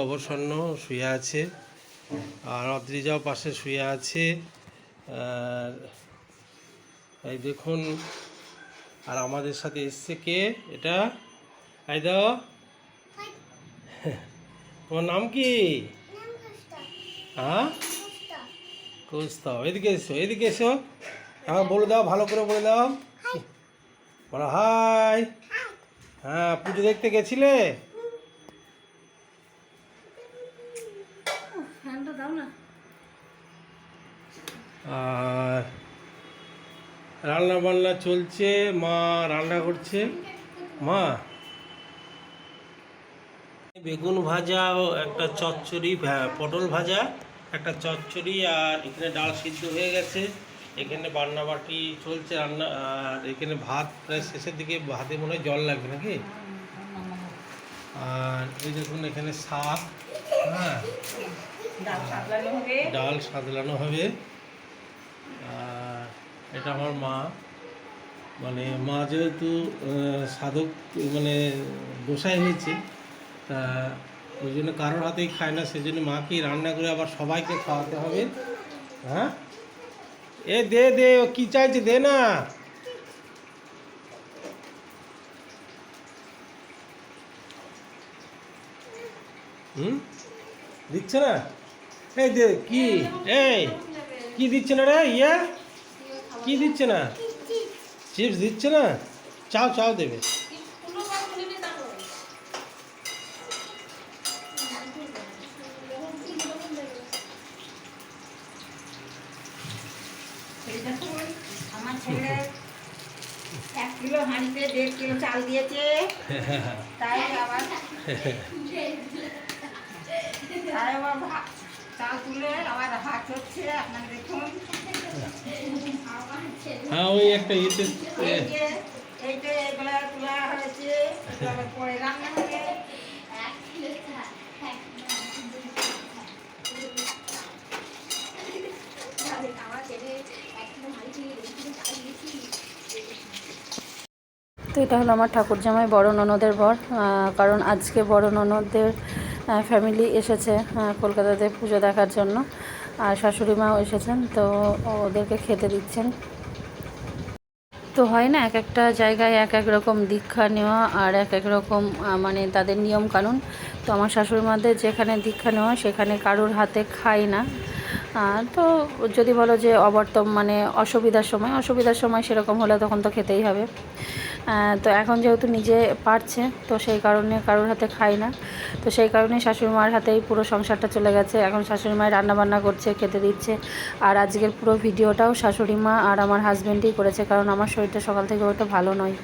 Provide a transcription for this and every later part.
অবসন্ন, শুয়ে আছে। আর অদ্রিজাও পাশে শুয়ে আছে। আর এই দেখুন, আর আমাদের সাথে এসছে কে? এটা? এই দাও। তোমার নাম কি? হ্যাঁ? কুস্তাও এদিকে এসো এদিকে এসো। হ্যাঁ বলে দাও, ভালো করে বলে দাও। বলো, হাই। হ্যাঁ পুজো দেখতে গেছিলে ফ্যানটা দাও না আর রান্না বান্না চলছে মা রান্না করছে। মা? বেগুন ভাজা একটা চচ্চড়ি পটল ভাজা একটা চচ্চড়ি আর এখানে ডাল সিদ্ধ হয়ে গেছে। এখানে বান্নাবাটি চলছে রান্না আর এখানে ভাত প্রায় শেষের দিকে ভাতে মনে হয় জল লাগবে নাকি? আর এই দেখুন এখানে শাক হ্যাঁ। ডাল সাতলানো হবে ডাল সাদলানো হবে আর এটা আমার মা। মানে মা যেহেতু সাধক মানে গোসাই হয়েছে তা ওই জন্য কারোর হাতেই খায় না সেই জন্য মাকেই রান্না করে আবার সবাইকে খাওয়াতে হবে। হ্যাঁ? এ দে দে, ও কি চাইছে? দে না। হুম? দিচ্ছে না? এই দে, কি? এই, কি দিচ্ছে না রে? ইয়া? কি দিচ্ছে না? চিপস দিচ্ছে না? চাও চাও দেবে। আমার ছেলে এক কিলো দেড় কিলো চাল দিয়েছে, তাই আবার তাই আবার চাল তুলে আবার হাত হচ্ছে, আপনার দেখুন। হ্যাঁ ওই একটা ইয়েতে তো এটা হলো আমার ঠাকুর জামাই বড় ননদের বর কারণ আজকে বড় ননদের ফ্যামিলি এসেছে কলকাতাতে পুজো দেখার জন্য। আর শাশুড়ি মাও এসেছেন, তো ওদেরকে খেতে দিচ্ছেন। তো হয় না, এক একটা জায়গায় এক এক রকম দীক্ষা নেওয়া আর এক এক রকম মানে তাদের নিয়ম কানুন তো আমার শাশুড়ি মাদের যেখানে দীক্ষা নেওয়া, সেখানে কারোর হাতে খায় না। তো যদি বলো যে অবর্তম মানে অসুবিধার সময় অসুবিধার সময় সেরকম হলে তখন তো খেতেই হবে। তো এখন যেহেতু নিজে পারছে, তো সেই কারণে কারোর হাতে খাই না। তো সেই কারণে শাশুড়ি মার হাতেই পুরো সংসারটা চলে গেছে। এখন শাশুড়ি মায়ের রান্নাবান্না করছে, খেতে দিচ্ছে। আর আজকের পুরো ভিডিওটাও শাশুড়ি মা আর আমার হাজব্যান্ডই করেছে, কারণ আমার শরীরটা সকাল থেকে ওটা ভালো নয়।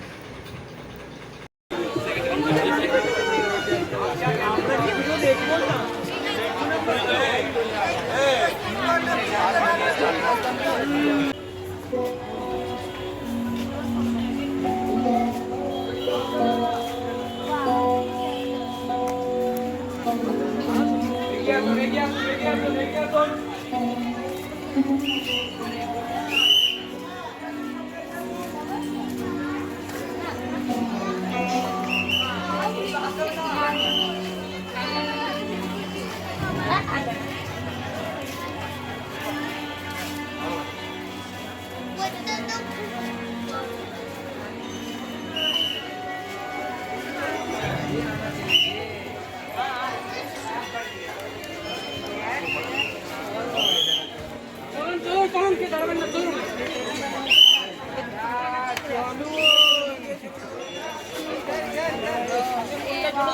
তো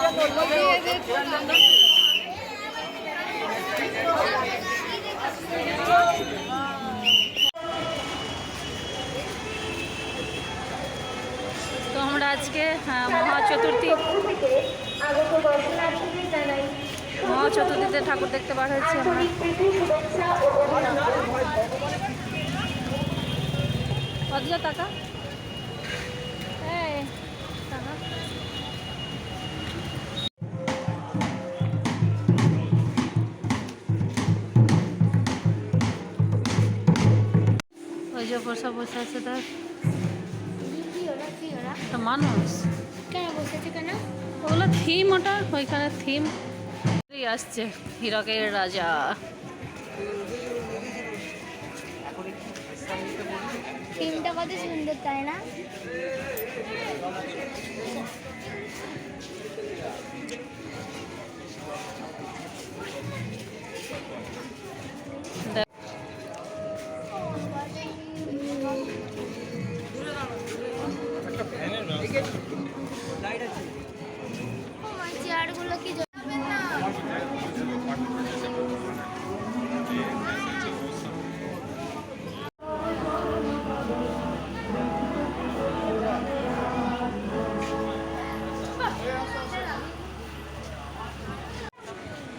আমরা আজকে মহা চতুর্থী মহা চতুর্থীতে ঠাকুর দেখতে বার হয়েছি আমরা। অদ্রিজা টাকা বসে বসে আছে তার একটা মানুষ। কেন বসেছে কেন? ওগুলো থিম ওটা ওইখানে থিম আসছে হীরকের রাজা। থিমটা কত সুন্দর তাই না?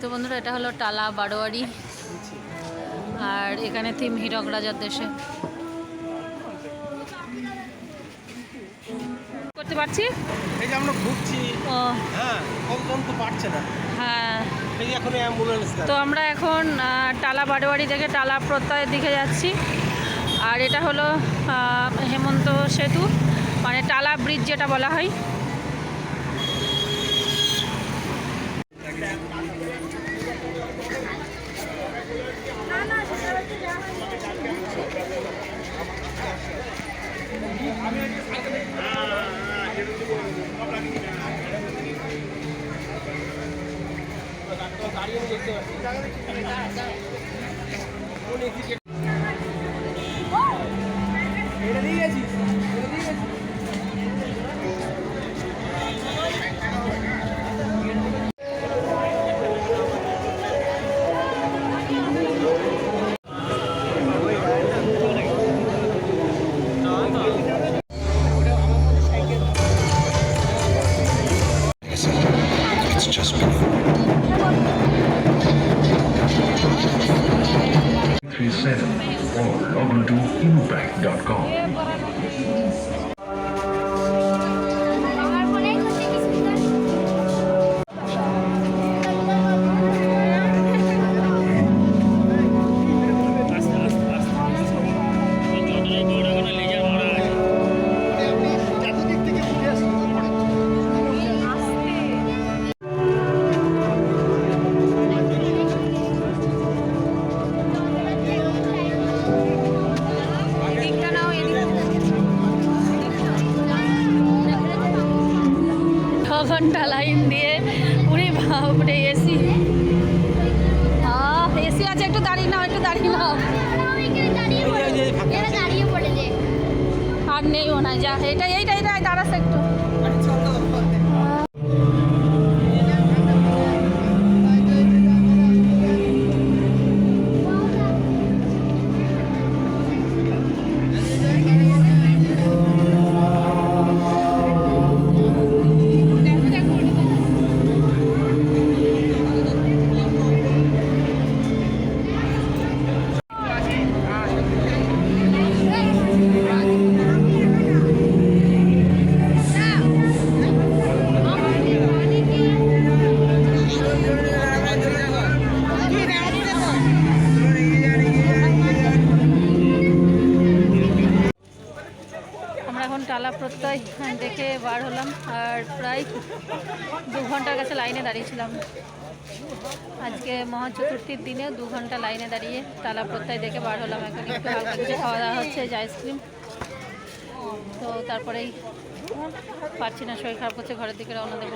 তো বন্ধুরা এটা হলো টালা বারোয়ারি। আর এখানে থিম হীরক রাজার দেশে। করতে পারছি? এই যে আমরা ঘুরছি। হ্যাঁ কমজন তো পারছে না। হ্যাঁ। এই এখন অ্যাম্বুলেন্স তো আমরা এখন টালা বারোয়ারি থেকে টালা প্রত্যয়ের দিকে যাচ্ছি। আর এটা হলো হেমন্ত সেতু মানে টালা ব্রিজ যেটা বলা হয়। It's to impact.com. ঘণ্টা লাইন দিয়ে উড়ি বাপরে, এসি। এসি আছে, একটু দাঁড়িয়ে নাও, একটু দাঁড়িয়ে নাও। আর নেই হয় যা, এটা, এইটা এটা দাঁড়াস একটু। বার হলাম আর প্রায় দু ঘণ্টার কাছে লাইনে দাঁড়িয়েছিলাম। আজকে মহা চতুর্থীর দিনে দু ঘণ্টা লাইনে দাঁড়িয়ে তালা প্রত্যয় দেখে বার হলাম এখন। একটু হালকা কিছু খাওয়া দাওয়া হচ্ছে, যে আইসক্রিম। তো তারপরেই পারছি না, শরীর খারাপ করছে, ঘরের দিকে রওনা দেবো।